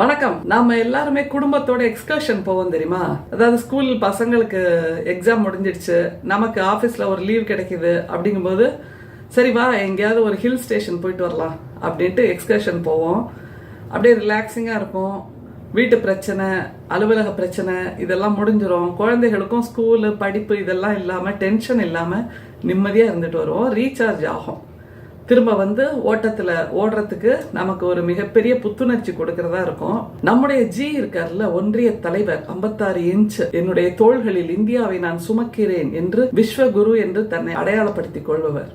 வணக்கம். நாம எல்லாருமே குடும்பத்தோட எக்ஸ்கர்ஷன் போவோம் தெரியுமா? அதாவது ஸ்கூல் பசங்களுக்கு எக்ஸாம் முடிஞ்சிடுச்சு. நமக்கு ஆபீஸ்ல ஒரு லீவ் கிடைக்குது அப்படிங்கும்போது சரி வா எங்கேயாவது ஒரு ஹில் ஸ்டேஷன் போயிட்டு வரலாம் அப்படின்ட்டு எக்ஸ்கர்ஷன் போவோம். அப்படியே ரிலாக்ஸிங்கா இருக்கும் வீட்டு பிரச்சனை அலுவலக பிரச்சனை இதெல்லாம் முடிஞ்சிரும். குழந்தைகளுக்கும் ஸ்கூலு படிப்பு இதெல்லாம் இல்லாமல் டென்ஷன் இல்லாமல் நிம்மதியாக இருந்துட்டு வருவோம். ரீசார்ஜ் ஆகும். திரும்ப வந்து ஓட்டத்துல ஓடுறதுக்கு நமக்கு ஒரு மிகப்பெரிய புத்துணர்ச்சி கொடுக்கறதா இருக்கும். நம்முடைய ஜி இருக்கார்ல ஒன்றிய தலைவர் 56 இன்ச் என்னுடைய தோள்களில் இந்தியாவை நான் சுமக்கிறேன் என்று விஸ்வகுரு என்று தன்னை அடையாளப்படுத்திக் கொள்பவர்.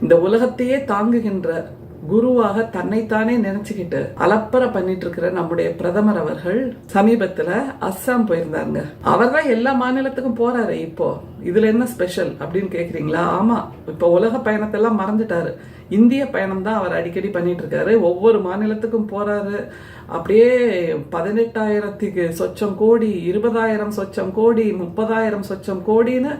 இந்த உலகத்தையே தாங்குகின்ற குருவாக தன்னைத்தானே நினைச்சுக்கிட்டு அலப்பற பண்ணிட்டு இருக்கிற நம்முடைய பிரதமர் அவர்கள் சமீபத்துல அஸ்ஸாம் போயிருந்தாங்க அவர் தான் எல்லா மாநிலத்துக்கும் போறாரு இப்போ. இதுல என்ன ஸ்பெஷல் அப்படின்னு கேக்குறீங்களா? ஆமா இப்ப உலக பயணத்தெல்லாம் மறந்துட்டாரு. இந்திய பயணம் தான் அவர் அடிக்கடி பண்ணிட்டு இருக்காரு ஒவ்வொரு மாநிலத்துக்கும் போறாரு. அப்படியே பதினெட்டாயிரத்துக்கு சொச்சம் கோடி இருபதாயிரம் சொச்சம் கோடி முப்பதாயிரம் சொச்சம் கோடின்னு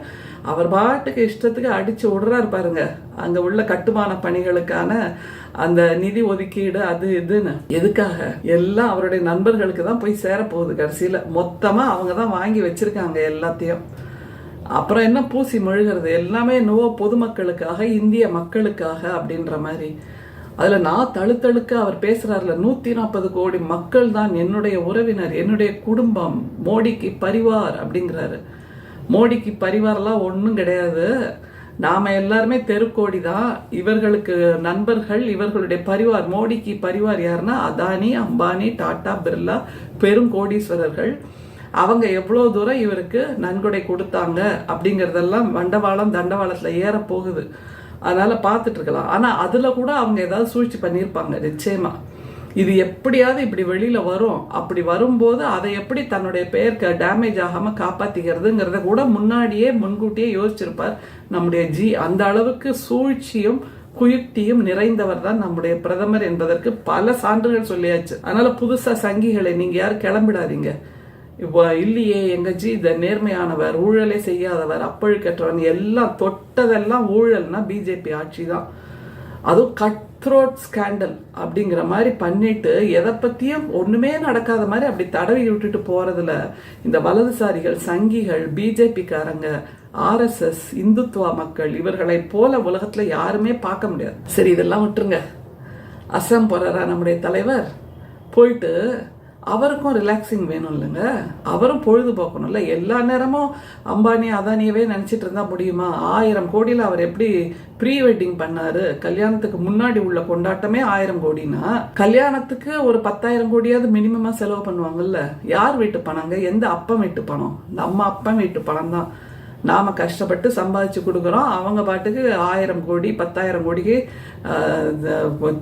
அவர் பாட்டுக்கு இஷ்டத்துக்கு அடிச்சு விடுறாரு பாருங்க. அங்க உள்ள கட்டுமான பணிகளுக்கான அந்த நிதி ஒதுக்கீடு அது இதுன்னு. எதுக்காக? எல்லாம் அவருடைய நண்பர்களுக்கு தான் போய் சேரப்போகுது கடைசியில. மொத்தமா அவங்க தான் வாங்கி வச்சிருக்காங்க எல்லாத்தையும். அப்புறம் என்ன பூசி மொழிகிறது? எல்லாமே என்னவோ பொதுமக்களுக்காக இந்திய மக்களுக்காக அப்படின்ற மாதிரி. அதில் நான் தழுத்தழுக்க அவர் பேசுகிறார்ல நூற்றி நாற்பது கோடி மக்கள் தான் என்னுடைய உறவினர் என்னுடைய குடும்பம் மோடிக்கு பரிவார் அப்படிங்கிறாரு. மோடிக்கு பரிவாரெல்லாம் ஒன்றும் கிடையாது. நாம் எல்லாருமே தெருக்கோடி தான். இவர்களுக்கு நண்பர்கள் இவர்களுடைய பரிவார் மோடிக்கு பரிவார் யாருன்னா அதானி அம்பானி டாடா பிர்லா பெரும் கோடீஸ்வரர்கள். அவங்க எவ்வளோ தூரம் இவருக்கு நன்கொடை கொடுத்தாங்க அப்படிங்கிறதெல்லாம் வண்டவாளம் தண்டவாளத்தில் ஏற போகுது. அதனால் பார்த்துட்டு இருக்கலாம். ஆனால் அதில் கூட அவங்க ஏதாவது சூழ்ச்சி பண்ணியிருப்பாங்க நிச்சயமாக இது எப்படியாவது இப்படி வெளியில் வரும். அப்படி வரும்போது அதை எப்படி தன்னுடைய பெயருக்கு டேமேஜ் ஆகாமல் காப்பாற்றிக்கிறதுங்கிறத கூட முன்னாடியே முன்கூட்டியே யோசிச்சிருப்பார் நம்முடைய ஜி. அந்த அளவுக்கு சூழ்ச்சியும் குயுக்தியும் நிறைந்தவர் தான் நம்முடைய பிரதமர் என்பதற்கு பல சான்றுகள் சொல்லியாச்சு. அதனால புதுசா சங்கிகளை நீங்க யாரும் கிளம்பிடாதீங்க. இப்போ இல்லையே எங்கச்சி இந்த நேர்மையானவர் ஊழலே செய்யாதவர் அப்பழுக்கற்றவன் எல்லாம் தொட்டதெல்லாம் ஊழல்னா பிஜேபி ஆட்சி தான் அதுவும் கட் த்ரோட் ஸ்கேண்டல் அப்படிங்கிற மாதிரி பண்ணிட்டு எதை பற்றியும் ஒன்றுமே நடக்காத மாதிரி அப்படி தடவி விட்டுட்டு போகிறதுல இந்த வலதுசாரிகள் சங்கிகள் பிஜேபிக்காரங்க ஆர்எஸ்எஸ் இந்துத்துவா மக்கள் இவர்களை போல உலகத்தில் யாருமே பார்க்க முடியாது. சரி இதெல்லாம் விட்டுருங்க. அசாம் போறாரா நம்முடைய தலைவர்? போயிட்டு அவருக்கும் ரிலாக்ஸிங் வேணும் இல்லைங்க அவரும் பொழுதுபோக்கணும்ல. எல்லா நேரமும் அம்பானி அதானியவே நினச்சிட்டு இருந்தால் முடியுமா? ஆயிரம் கோடியில் அவர் எப்படி ப்ரீ வெட்டிங் பண்ணாரு? கல்யாணத்துக்கு முன்னாடி உள்ள கொண்டாட்டமே ஆயிரம் கோடினா கல்யாணத்துக்கு ஒரு பத்தாயிரம் கோடியாவது மினிமமாக செலவு பண்ணுவாங்கல்ல. யார் வீட்டு பணங்க? எந்த அப்பம் வீட்டு பணம்? இந்த நம்ம அப்பம் வீட்டு பணம் தான் நாம் கஷ்டப்பட்டு சம்பாதிச்சு கொடுக்குறோம். அவங்க பாட்டுக்கு ஆயிரம் கோடி பத்தாயிரம் கோடிக்கு இந்த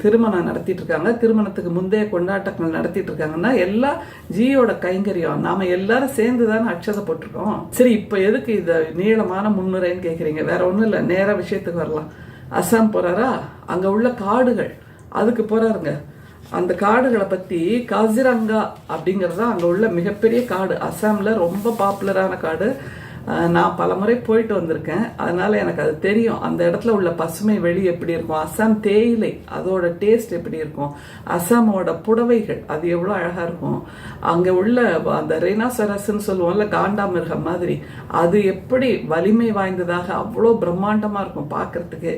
திருமணம் நடத்திட்டு இருக்காங்க திருமணத்துக்கு முந்தைய கொண்டாட்டங்கள் நடத்திட்டு இருக்காங்கன்னா எல்லாம் ஜியோட கைங்கரியம். நாம எல்லாரும் சேர்ந்து தானே அக்ஷதை போட்டிருக்கோம். சரி இப்போ எதுக்கு இத நீளமான முன்னுரைன்னு கேட்குறீங்க வேற ஒன்றும் இல்லை. நேர விஷயத்துக்கு வரலாம். அஸ்ஸாம் போறாரா? அங்கே உள்ள காடுகள். அதுக்கு போறாருங்க. அந்த காடுகளை பற்றி காசிரங்கா அப்படிங்கிறது தான் அங்கே உள்ள மிகப்பெரிய காடு. அசாமில் ரொம்ப பாப்புலரான காடு. நான் பல முறை போயிட்டு வந்திருக்கேன். அதனால எனக்கு அது தெரியும். அந்த இடத்துல உள்ள பசுமை வெளி எப்படி இருக்கும்? அசாம் தேயிலை அதோட டேஸ்ட் எப்படி இருக்கும்? அஸ்ஸாமோட புடவைகள் அது எவ்வளோ அழகாக இருக்கும்? அங்கே உள்ள அந்த ரெனாசரஸ்ன்னு சொல்லுவோம்ல காண்டாமிருகம் மாதிரி அது எப்படி வலிமை வாய்ந்ததாக அவ்வளோ பிரம்மாண்டமாக இருக்கும் பார்க்கிறதுக்கு.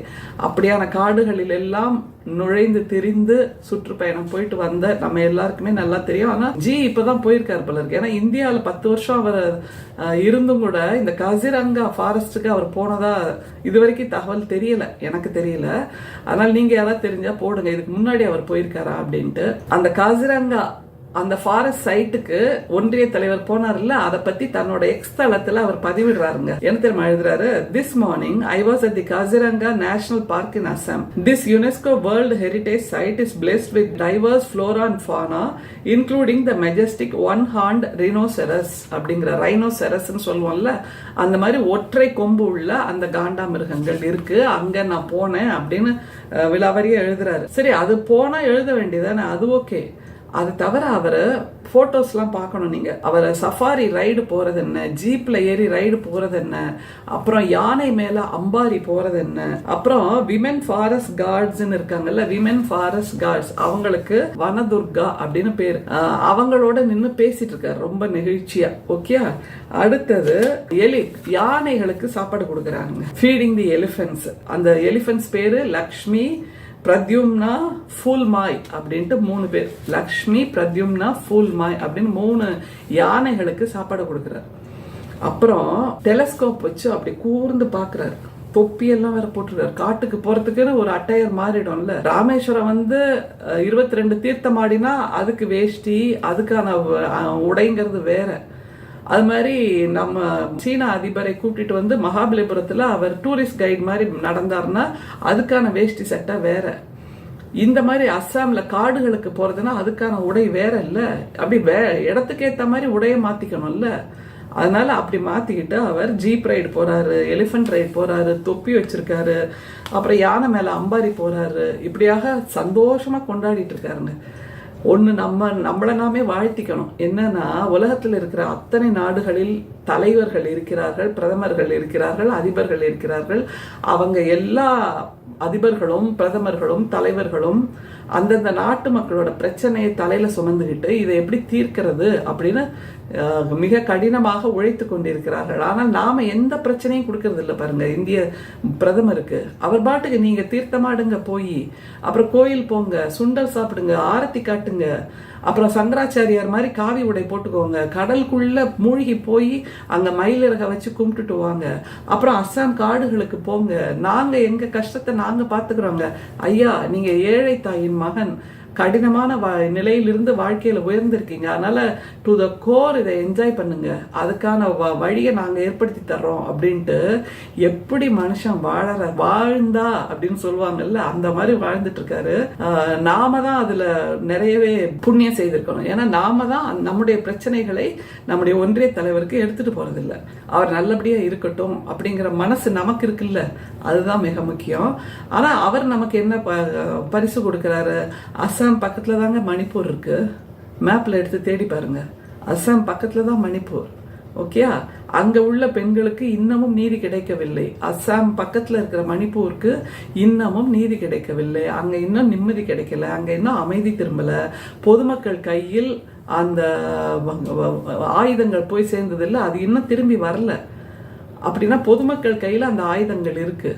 அப்படியான காடுகளில் எல்லாம் நுழைந்து திரிந்து சுற்றுப்பயணம் போயிட்டு வந்த நம்ம எல்லாருக்குமே நல்லா தெரியும். ஆனால் ஜி இப்போதான் போயிருக்காரு போல இருக்கு. ஏன்னா இந்தியாவில் பத்து வருஷம் அவர் இருந்தும் கூட இந்த கசிரங்கா ஃபாரஸ்ட்டுக்கு அவர் போனதா இது வரைக்கும் தகவல் தெரியல எனக்கு தெரியல. அதனால நீங்க யாராவது தெரிஞ்சா போடுங்க இதுக்கு முன்னாடி அவர் போயிருக்காரா அப்படின்ட்டு. அந்த காசிரங்கா அந்த ஃபாரஸ்ட் சைட்டுக்கு ஒன்றிய தலைவர் போனார்ல அதை பத்தி தன்னோட எக்ஸ் தளத்துல அவர் பதிவிடுறாருங்க. என்ன தெரியுமா எழுதுறாரு? This morning I was at the Kaziranga National Park in Assam this UNESCO world heritage site is blessed with diverse flora and fauna including the majestic one horned rhinoceros அப்படிங்கிற ரைனோசெரஸ் சொல்லுவோம்ல அந்த மாதிரி ஒற்றை கொம்பு உள்ள அந்த காண்டாமிருகங்கள் இருக்கு அங்க நான் போனேன் அப்படின்னு அஹ், விலாவரியா எழுதுறாரு. சரி அது போனா எழுத வேண்டியதானே அது ஓகே அது தவிர அவர் ஃபோட்டோஸ்லாம் பார்க்கணும் நீங்கள் அவர் சஃபாரி ரைடு போகிறது என்ன? ஜீப்பில் ஏறி ரைடு போகிறது என்ன? அப்புறம் யானை மேலே அம்பாரி போகிறது என்ன? அப்புறம் விமென் ஃபாரஸ்ட் கார்ட்ஸ்ன்னு இருக்காங்கல்ல விமென் ஃபாரஸ்ட் கார்ட்ஸ் அவங்களுக்கு வனதுர்கா அப்படின்னு பேர். அவங்களோட நின்று பேசிட்டு இருக்காரு. ரொம்ப நெகிழ்ச்சியா. ஓகே அடுத்தது எலி யானைகளுக்கு சாப்பாடு கொடுக்குறாங்க ஃபீடிங் தி எலிஃபென்ட்ஸ் அந்த எலிஃபென்ட்ஸ் பேர் லக்ஷ்மி பிரத்யும்னா ஃபுல் மாய் அப்படின்ட்டு மூணு பேர். லக்ஷ்மி பிரத்யும்னா ஃபுல் மாய் அப்படின்னு மூணு யானைகளுக்கு சாப்பாடு கொடுக்குறாரு. அப்புறம் டெலஸ்கோப் வச்சு அப்படி கூர்ந்து பார்க்குறாரு. தொப்பியெல்லாம் வேற போட்டுருக்காரு. காட்டுக்கு போறதுக்குன்னு ஒரு அட்டையர் மாறிடும்ல. ராமேஸ்வரம் வந்து இருபத்தி ரெண்டு தீர்த்தம் ஆடினா அதுக்கு வேஷ்டி அதுக்கான உடைங்கிறது வேற. அது மாதிரி நம்ம சீன அதிபரை கூப்பிட்டுட்டு வந்து மகாபலிபுரத்தில் அவர் டூரிஸ்ட் கைட் மாதிரி நடந்தாருன்னா அதுக்கான வேஷ்டி சட்டை வேற. இந்த மாதிரி அஸ்ஸாமில் காடுகளுக்கு போகிறதுனா அதுக்கான உடை வேற இல்லை. அப்படி வே இடத்துக்கு ஏற்ற மாதிரி உடையை மாற்றிக்கணும்ல அதனால அப்படி மாத்திக்கிட்டு அவர் ஜீப் ரைடு போறாரு எலிஃபண்ட் ரைடு போறாரு தொப்பி வச்சிருக்காரு அப்புறம் யானை மேல அம்பாரி போறாரு. இப்படியாக சந்தோஷமா கொண்டாடிட்டு இருக்காருங்க. ஒன்று நம்ம நம்மளை நாமே வாழ்த்திக்கணும். என்னன்னா உலகத்தில் இருக்கிற அத்தனை நாடுகளில் தலைவர்கள் இருக்கிறார்கள் பிரதமர்கள் இருக்கிறார்கள் அதிபர்கள் இருக்கிறார்கள். அவங்க எல்லா அதிபர்களும் பிரதமர்களும் தலைவர்களும் அந்தந்த நாட்டு மக்களோட பிரச்சனையை தலையில சுமந்துக்கிட்டு இதை எப்படி தீர்க்கிறது அப்படின்னு மிக கடினமாக உழைத்து கொண்டிருக்கிறார்கள். ஆனால் நாம எந்த பிரச்சனையும் கொடுக்கறது இல்லை பாருங்க. இந்திய பிரதமருக்கு. அவர் பாட்டுக்கு நீங்க தீர்த்தமாடுங்க போய் அப்புறம் கோயில் போங்க சுண்டல் சாப்பிடுங்க ஆரத்தி காட்டுங்க அப்புறம் சங்கராச்சாரியார் மாதிரி காவி உடை போட்டுக்கோங்க. கடலுக்குள்ள மூழ்கி போய் அங்க மயிலிறக வச்சு கும்பிட்டுட்டு வாங்க. அப்புறம் அஸ்ஸாம் காடுகளுக்கு போங்க. நாங்க எங்க கஷ்டத்தை நாங்க பாத்துக்கிறோங்க. ஐயா நீங்க ஏழை தாயின் மகன். கடினமான வா நிலையிலிருந்து வாழ்க்கையில் உயர்ந்திருக்கீங்க. அதனால டு த கோர் இதை என்ஜாய் பண்ணுங்க. அதுக்கான வ- வழியை நாங்கள் ஏற்படுத்தி தர்றோம் அப்படின்ட்டு எப்படி மனுஷன் வாழற வாழ்ந்தா அப்படின்னு சொல்லுவாங்கல்ல அந்த மாதிரி வாழ்ந்துட்டு இருக்காரு நாம தான் அதில் நிறையவே புண்ணியம் செய்திருக்கணும். ஏன்னா நாம தான் நம்முடைய பிரச்சனைகளை நம்முடைய ஒன்றிய தலைவருக்கு எடுத்துட்டு போறதில்ல. அவர் நல்லபடியாக இருக்கட்டும் அப்படிங்கிற மனசு நமக்கு இருக்குல்ல. அதுதான் மிக முக்கியம். ஆனால் அவர் நமக்கு என்ன ப- பரிசு அச அஸ்ஸாம் பக்கத்தில் தாங்க மணிப்பூர் இருக்கு. மேப்பில் எடுத்து தேடி பாருங்க. அஸ்ஸாம் பக்கத்தில் தான் மணிப்பூர். ஓகே அங்கே உள்ள பெண்களுக்கு இன்னமும் நீதி கிடைக்கவில்லை. அஸ்ஸாம் பக்கத்தில் இருக்கிற மணிப்பூருக்கு இன்னமும் நீதி கிடைக்கவில்லை. அங்கே இன்னும் நிம்மதி கிடைக்கல. அங்கே இன்னும் அமைதி திரும்பலை. பொதுமக்கள் கையில் அந்த வ- ஆயுதங்கள் போய் சேர்ந்ததில்லை. அது இன்னும் திரும்பி வரல. அப்படின்னா பொதுமக்கள் கையில் அந்த ஆயுதங்கள் இருக்குது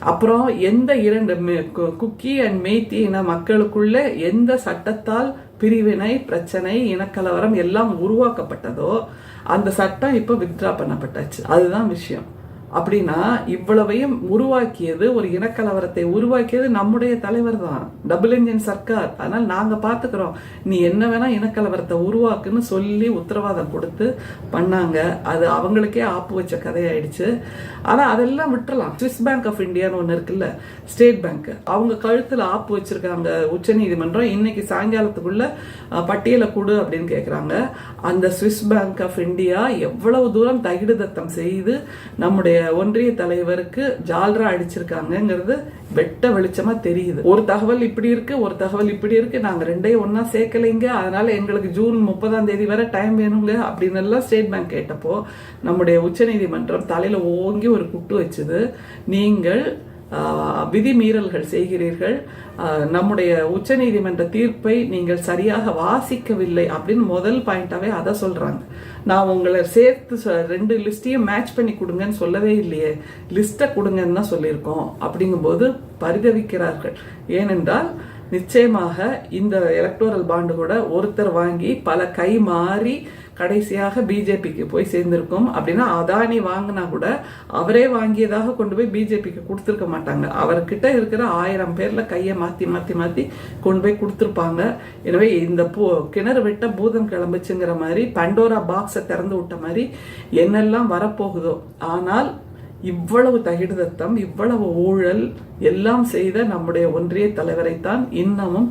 அப்புறம் எந்த இரண்டு கு- குக்கி அண்ட் மெய்த்தி இன மக்களுக்குள்ள எந்த சட்டத்தால் பிரிவினை பிரச்சனை இனக்கலவரம் எல்லாம் உருவாக்கப்பட்டதோ அந்த சட்டம் இப்போ வித்ரா பண்ணப்பட்டாச்சு. அதுதான் விஷயம். அப்படின்னா இவ்வளவையும் உருவாக்கியது ஒரு இனக்கலவரத்தை உருவாக்கியது நம்முடைய தலைவர் தான். டபுள் இன்ஜின் சர்க்கார் அதனால் நாங்கள் பார்த்துக்கிறோம் நீ என்ன வேணா இனக்கலவரத்தை உருவாக்குன்னு சொல்லி உத்தரவாதம் கொடுத்து பண்ணாங்க. அது அவங்களுக்கே ஆப்பு வச்ச கதையாயிடுச்சு. ஆனால் அதெல்லாம் விட்டுறலாம். சுவிஸ் பேங்க் ஆஃப் இந்தியான்னு ஒன்று இருக்குல்ல ஸ்டேட் பேங்க் அவங்க கழுத்தில் ஆப்பு வச்சிருக்காங்க உச்சநீதிமன்றம் இன்னைக்கு சாயங்காலத்துக்குள்ள பட்டியலை கொடு அப்படின்னு கேட்குறாங்க அந்த சுவிஸ் பேங்க் ஆஃப் இந்தியா எவ்வளவு தூரம் தகிடுதத்தம் செய்து நம்முடைய ஒன்றிய தலைவருக்கு ஜால்ரா அடிச்சிருக்காங்கங்கிறது வெட்ட வெளிச்சமா தெரியுது. ஒரு தகவல் இப்படி இருக்கு ஒரு தகவல் இப்படி இருக்கு நாங்க ரெண்டையும் ஒன்னா சேர்க்கலைங்க. அதனால எங்களுக்கு ஜூன் முப்பதாம் தேதி வரை டைம் வேணுங்க அப்படின்னு எல்லாம் ஸ்டேட் பேங்க் கேட்டப்போ நம்முடைய உச்சநீதிமன்றம் தலையில ஓங்கி ஒரு குட்டு வச்சது. நீங்கள் விதிமீறல்கள் செய்கிறீர்கள். நம்முடைய உச்சநீதிமன்ற தீர்ப்பை நீங்கள் சரியாக வாசிக்கவில்லை அப்படின்னு முதல் பாயிண்டாகவே அதை சொல்கிறாங்க நான் உங்களை சேர்த்து ரெண்டு லிஸ்ட்டையும் மேட்ச் பண்ணி கொடுங்கன்னு சொல்லவே இல்லையே. லிஸ்ட்டை கொடுங்கன்னு தான் சொல்லியிருக்கோம். அப்படிங்கும்போது பரிதவிக்கிறார்கள். ஏனென்றால் நிச்சயமாக இந்த எலக்டோரல் பாண்டு கூட ஒருத்தர் வாங்கி பல கை மாறி கடைசியாக பிஜேபிக்கு போய் சேர்ந்திருக்கும். அப்படின்னா அதானி வாங்கினா கூட அவரே வாங்கியதாக கொண்டு போய் பிஜேபிக்கு கொடுத்துருக்க மாட்டாங்க. அவர்கிட்ட இருக்கிற ஆயிரம் பேர்ல கையை மாத்தி மாத்தி மாத்தி கொண்டு போய் கொடுத்துருப்பாங்க. எனவே இந்த பூ கிணறு விட்ட பூதம் கிளம்புச்சுங்கிற மாதிரி பண்டோரா பாக்ஸை திறந்து விட்ட மாதிரி என்னெல்லாம் வரப்போகுதோ. ஆனால் இவ்வளவு தகிடுதத்தம் இவ்வளவு ஊழல் எல்லாம் செய்த நம்முடைய ஒன்றிய தலைவரைத்தான் இன்னமும்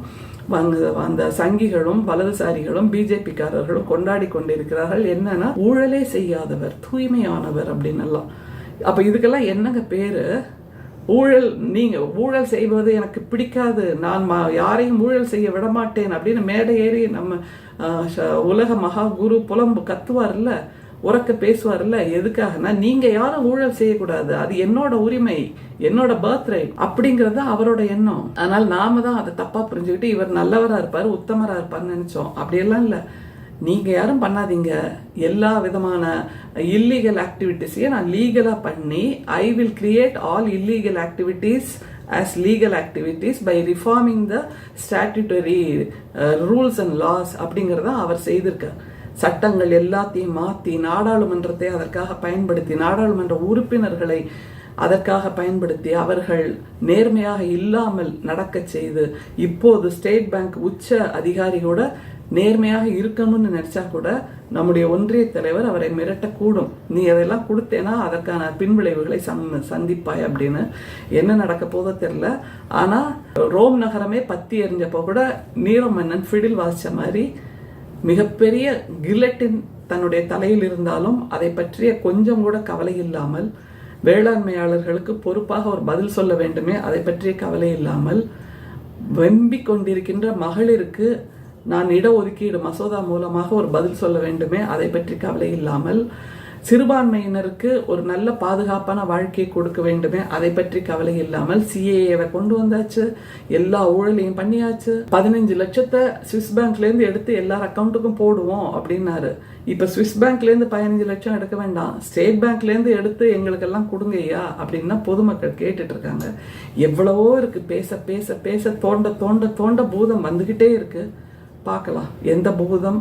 அந்த சங்கிகளும் வலதுசாரிகளும் பிஜேபிக்காரர்களும் கொண்டாடி கொண்டிருக்கிறார்கள். என்னன்னா ஊழலே செய்யாதவர் தூய்மையானவர் அப்படின்னு எல்லாம் அப்ப இதுக்கெல்லாம் என்னங்க பேரு? ஊழல் நீங்க ஊழல் செய்வது எனக்கு பிடிக்காது. நான் யாரையும் ஊழல் செய்ய விட மாட்டேன் அப்படின்னு மேடை ஏறி நம்ம உலக மகா குரு புலம்பு கத்துவார்ல. உறக்க பேசுவார்ல எதுக்காகனா நீங்க யாரும் ஊழல் செய்யக்கூடாது. அது என்னோட உரிமை என்னோட பர்த் ரைட் அப்படிங்கறது அவரோட எண்ணம். அதனால நாம தான் அதை தப்பா புரிஞ்சுக்கிட்டு இவர் நல்லவரா இருப்பாரு உத்தமரா இருப்பாருன்னு நினைச்சோம். அப்படியெல்லாம் இல்லை. நீங்க யாரும் பண்ணாதீங்க. எல்லா விதமான இல்லீகல் ஆக்டிவிட்டிஸையும் நான் லீகலா பண்ணி I will create all illegal activities as legal activities by reforming the statutory rules and laws laws அப்படிங்கறத அவர் செய்திருக்கார். சட்டங்கள் எல்லாத்தையும் மாற்றி நாடாளுமன்றத்தை அதற்காக பயன்படுத்தி நாடாளுமன்ற உறுப்பினர்களை அதற்காக பயன்படுத்தி அவர்கள் நேர்மையாக இல்லாமல் நடக்கச் செய்து இப்போது ஸ்டேட் பேங்க் உச்ச அதிகாரியோட நேர்மையாக இருக்கணும்னு நினைச்சா கூட நம்முடைய ஒன்றிய தலைவர் அவரை மிரட்டக்கூடும். நீ அதெல்லாம் கொடுத்தேனா அதற்கான பின்விளைவுகளை சம் சந்திப்பாய் அப்படின்னு. என்ன நடக்க போதோ தெரியல. ஆனால் ரோம் நகரமே பத்தி எறிஞ்சப்போ கூட நீரோ மன்னன் ஃபிடில் வாசித்த மாதிரி மிகப்பெரிய கில்லட்டின் தன்னுடைய தலையில் இருந்தாலும் அதை பற்றிய கொஞ்சம் கூட கவலை இல்லாமல் வேளாண்மையாளர்களுக்கு பொறுப்பாக ஒரு பதில் சொல்ல வேண்டுமே அதை பற்றிய கவலை இல்லாமல் வெம்பிக் கொண்டிருக்கின்ற மகளிருக்கு நான் இடஒதுக்கீடு மசோதா மூலமாக ஒரு பதில் சொல்ல வேண்டுமே அதை பற்றி கவலை இல்லாமல் சிறுபான்மையினருக்கு ஒரு நல்ல பாதுகாப்பான வாழ்க்கையை கொடுக்க வேண்டுமே அதை பற்றி கவலை இல்லாமல் சிஏஏவை கொண்டு வந்தாச்சு எல்லா ஊழலையும் பண்ணியாச்சு. பதினஞ்சு லட்சத்தை சுவிஸ் பேங்க்லேருந்து எடுத்து எல்லார் அக்கௌண்ட்டுக்கும் போடுவோம் அப்படின்னாரு. இப்போ சுவிஸ் பேங்க்லேருந்து பதினஞ்சு லட்சம் எடுக்க வேண்டாம். ஸ்டேட் பேங்க்லேருந்து எடுத்து எங்களுக்கெல்லாம் கொடுங்கய்யா அப்படின்னா பொதுமக்கள் கேட்டுட்டு இருக்காங்க எவ்வளவோ இருக்கு. பேச பேச பேச தோண்ட தோண்ட தோண்ட பூதம் வந்துக்கிட்டே இருக்கு. பார்க்கலாம். எந்த பூதம்?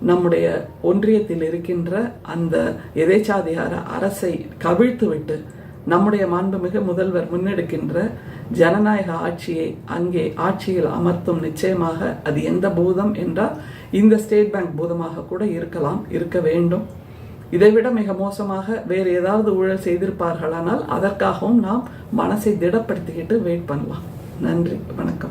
நம்முடைய ஒன்றியத்தில் இருக்கின்ற அந்த எதேச்சாதிகார அரசை கவிழ்த்துவிட்டு நம்முடைய மாண்புமிகு முதல்வர் முன்னெடுக்கின்ற ஜனநாயக ஆட்சியை அங்கே ஆட்சியில் அமர்த்தும் நிச்சயமாக அது எந்த பூதம் என்றால் இந்த ஸ்டேட் பேங்க் பூதமாக கூட இருக்கலாம் இருக்க வேண்டும். இதைவிட மிக மோசமாக வேறு ஏதாவது ஊழல் செய்திருப்பார்களானால் அதற்காகவும் நாம் மனசை திடப்படுத்திக்கிட்டு வெயிட் பண்ணலாம். நன்றி வணக்கம்.